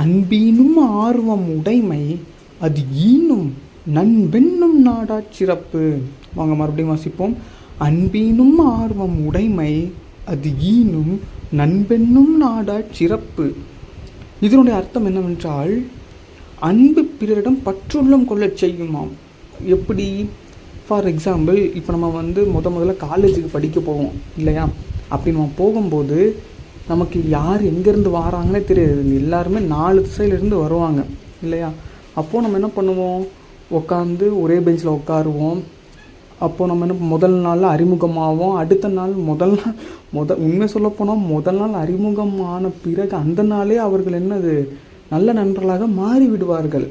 அன்பீனும் ஆர்வம் உடைமை அது ஈனும் நண்பென்னும் நாடாச் சிறப்பு. வாங்க மறுபடியும் வாசிப்போம். அன்பீனும் ஆர்வம் உடைமை அது ஈனும் நண்பென்னும் நாடா சிறப்பு. இதனுடைய அர்த்தம் என்னவென்றால் அன்பு பிறரிடம் பற்றுள்ளம் கொள்ளச் செய்யுமாம். எப்படி? ஃபார் எக்ஸாம்பிள் இப்போ நம்ம வந்து முத முதல்ல காலேஜுக்கு படிக்க போவோம் இல்லையா? அப்படி நம்ம போகும்போது நமக்கு யார் எங்கேருந்து வராங்கன்னே தெரியாது. எல்லாருமே நாலு திசையிலேருந்து வருவாங்க. இல்லையா? அப்போது நம்ம என்ன பண்ணுவோம்? உட்காந்து ஒரே பெஞ்சில் உட்காருவோம் அப்போது நம்ம என்ன முதல் நாளில் அறிமுகமாகவும் அடுத்த நாள் முதல் நாள் முத உண்மை சொல்லப்போனால் முதல் நாள் அறிமுகமான பிறகு அந்த நாளே அவர்கள் என்னது? நல்ல நண்பர்களாக மாறி விடுவார்கள்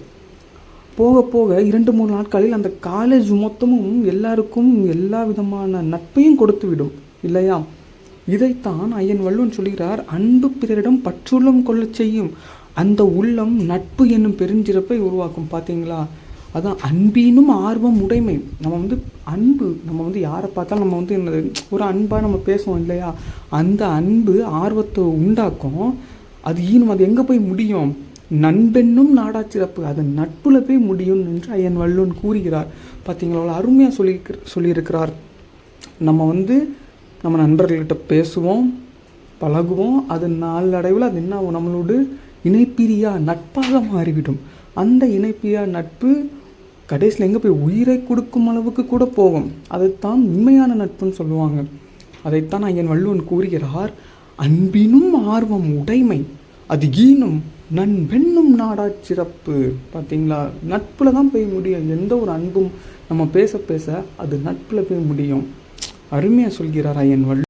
போக போக இரண்டு மூணு நாட்களில் அந்த காலேஜ் மொத்தமும் எல்லாருக்கும் எல்லா விதமான நட்பையும் கொடுத்து விடும் இல்லையா? இதைத்தான் ஐயன் வள்ளுவன் சொல்கிறார் அன்பு பிறரிடம் பற்றுள்ளம் கொள்ளச் செய்யும். அந்த உள்ளம் நட்பு என்னும் பெருஞ்சிறப்பை உருவாக்கும். பார்த்தீங்களா அதான் அன்பினும் ஆர்வம் உடைமை. நம்ம வந்து அன்பு நம்ம வந்து யாரை பார்த்தாலும் நம்ம வந்து என்னது ஒரு அன்பாக நம்ம பேசுவோம் இல்லையா? அந்த அன்பு ஆர்வத்தை உண்டாக்கும். அது ஈனும் அது எங்கே போய் முடியும்? நண்பென்னும் நாடாச்சிறப்பு அது நட்புல போய் முடியும் என்று ஐயன் வள்ளுவன் கூறுகிறார். பார்த்தீங்களா அவ்வளோ அருமையாக சொல்லி சொல்லியிருக்கிறார். நம்ம வந்து நம்ம நண்பர்கள்கிட்ட பேசுவோம் பழகுவோம். அது நாளடைவில் அது என்ன? ஆகும் நம்மளோட இணைப்பிரியா நட்பாக மாறிவிடும். அந்த இணைப்பிரியா நட்பு கடைசியில் எங்கே போய் உயிரை கொடுக்கும் அளவுக்கு கூட போகும். அதைத்தான் உண்மையான நட்புன்னு சொல்லுவாங்க. அதைத்தான் ஐயன் வள்ளுவன் கூறுகிறார் அன்பினும் ஆர்வம் உடைமை அது ஈனும் நண்பெண்ணும் நாடா சிறப்பு. பார்த்தீங்களா நட்பில் தான் போய் முடியும். எந்த ஒரு அன்பும் நம்ம பேச பேச அது நட்பில் போய் முடியும். அருமையாக சொல்கிறார் என் வள்ளுவன்